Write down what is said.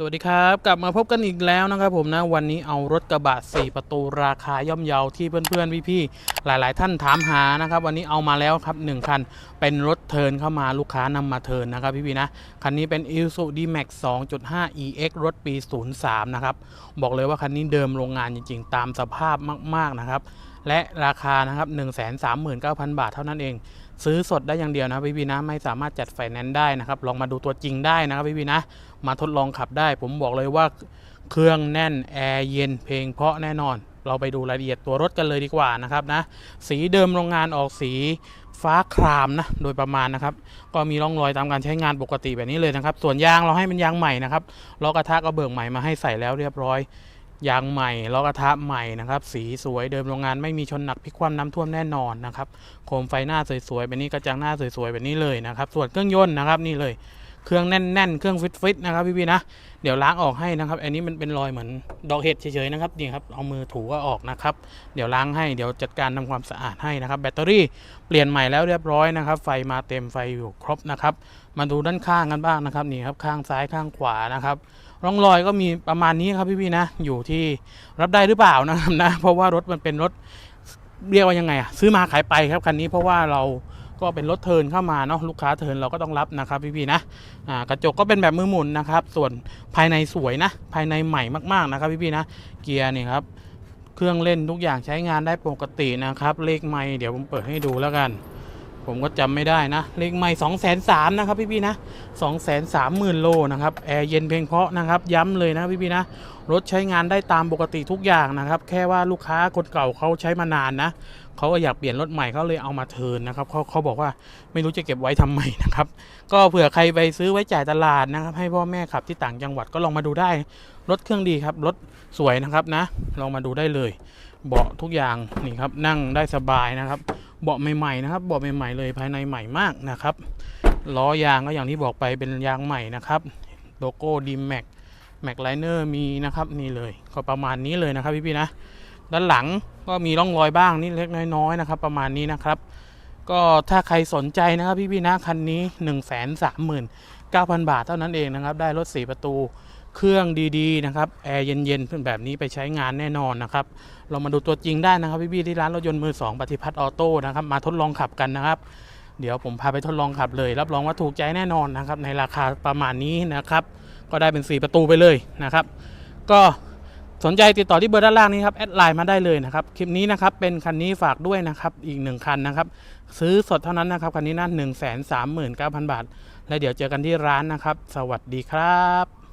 สวัสดีครับ กลับมาพบกันอีกแล้วนะครับผมนะวันนี้เอารถกระบะ 4 ประตูราคาย่อมเยาที่เพื่อนๆพี่ๆหลายๆ ท่านถามหานะครับ วันนี้เอามาแล้วครับ 1 คัน เป็นรถเทินเข้ามาลูกค้านำมาเทินนะครับพี่ๆนะ คันนี้เป็น i s u d m a x 2.5 EX รถปี 03 นะครับ บอกเลยว่าคันนี้เดิมโรงงานจริงๆ ตามสภาพมากๆนะครับ และราคานะครับ139,000 บาทเท่านั้นเอง ซื้อสดได้อย่างเดียวนะพี่พีนะไม่สามารถจัดไฟแนนซ์ได้นะครับลองมาดูตัวจริงได้นะครับพี่พีนะ มาทดลองขับได้ ผมบอกเลยว่าเครื่องแน่นแอร์เย็นเพลงเพราะแน่นอน เราไปดูรายละเอียดตัวรถกันเลยดีกว่านะครับนะสีเดิมโรงงานออกสีฟ้าครามนะโดยประมาณนะครับ ก็มีร่องรอยตามการใช้งานปกติแบบนี้เลยนะครับ ส่วนยางเราให้เป็นยางใหม่นะครับล้อกระทะก็เบิกใหม่มาให้ใส่แล้วเรียบร้อย ยางใหม่ล้อกระทะใหม่นะครับ สีสวยเดิมโรงงานไม่มีชนหนักพลิกคว่ำน้ำท่วมแน่นอนนะครับ โคมไฟหน้าสวยๆแบบนี้กระจังหน้าสวยๆแบบนี้เลยนะครับ ส่วนเครื่องยนต์นะครับนี่เลย เครื่องแน่นๆ เครื่องฟิตๆนะครับพี่ๆนะ เดี๋ยวล้างออกให้นะครับ อันนี้มันเป็นรอยเหมือนดอกเห็ดเฉยๆนะครับนี่ครับเอามือถูก็ออกนะครับ เดี๋ยวล้างให้เดี๋ยวจัดการทำความสะอาดให้นะครับ แบตเตอรี่เปลี่ยนใหม่แล้วเรียบร้อยนะครับ ไฟมาเต็มไฟอยู่ครบนะครับ มาดูด้านข้างกันบ้างนะครับนี่ครับข้างซ้ายข้างขวานะครับร่องรอยก็มีประมาณนี้ครับพี่ๆนะ อยู่ที่รับได้หรือเปล่านะครับนะ เพราะว่ารถมันเป็นรถเรียกว่ายังไงอะซื้อมาขายไปครับคันนี้เพราะว่าเรา ก็เป็นรถเทินเข้ามาเนาะลูกค้าเทินเราก็ต้องรับนะครับพี่ๆนะอ่ากระจกก็เป็นแบบมือหมุนนะครับ ส่วนภายในสวยนะ ภายในใหม่มากๆนะครับพี่ๆนะ เกียร์นี่ครับเครื่องเล่นทุกอย่างใช้งานได้ปกตินะครับ เลขไม่เดี๋ยวผมเปิดให้ดูแล้วกัน ผมก็จำไม่ได้นะ เลขไม่สองแสนสามนะครับพี่ๆนะสองแสนสามหมื่นโลนะครับแอร์เย็นเพียงเพาะนะครับ ย้ำเลยนะพี่ๆนะรถใช้งานได้ตามปกติทุกอย่างนะครับ แค่ว่าลูกค้าคนเก่าเขาใช้มานานนะ เขาก็อยากเปลี่ยนรถใหม่เขาเลยเอามาเทินนะครับเขาเขาบอกว่าไม่รู้จะเก็บไว้ทำไมนะครับ ก็เผื่อใครไปซื้อไว้จ่ายตลาดนะครับ ให้พ่อแม่ขับที่ต่างจังหวัดก็ลองมาดูได้ รถเครื่องดีครับ รถสวยนะครับนะ ลองมาดูได้เลย เบาะทุกอย่างนี่ครับนั่งได้สบายนะครับ เบาะใหม่ๆนะครับ เบาะใหม่ๆเลยภายในใหม่มากนะครับล้อยางก็อย่างที่บอกไปเป็นยางใหม่นะครับโลโก้ดีแม็กแม็กไลเนอร์มีนะครับนี่เลยก็ประมาณนี้เลยนะครับพี่ๆนะ ด้านหลังก็มีร่องรอยบ้างนิดเล็กน้อยๆนะครับ ประมาณนี้นะครับ ก็ถ้าใครสนใจนะครับพี่ๆนะคันนี้ 1 3 9 0 0 0 บาทเท่านั้นเองนะครับ ได้รถ 4 ประตูเครื่องดีๆนะครับแอร์เย็นๆแบบนี้ไปใช้งานแน่นอนนะครับ เรามาดูตัวจริงได้นะครับพี่ๆที่ร้านรถยนต์มือ2ปฏิพัฒน์ออโต้นะครับมาทดลองขับกันนะครับ เดี๋ยวผมพาไปทดลองขับเลย รับรองว่าถูกใจแน่นอนนะครับในราคาประมาณนี้นะครับ ก็ได้เป็น 4 ประตูไปเลยนะครับ ก็ สนใจติดต่อที่เบอร์ด้านล่างนี้ครับแอดไลน์มาได้เลยนะครับคลิปนี้นะครับเป็นคันนี้ฝากด้วยนะครับอีกหนึ่งคันนะครับซื้อสดเท่านั้นนะครับคันนี้นะหนึ่งแสนสามหมื่นเก้าพันบาท และเดี๋ยวเจอกันที่ร้านนะครับ สวัสดีครับ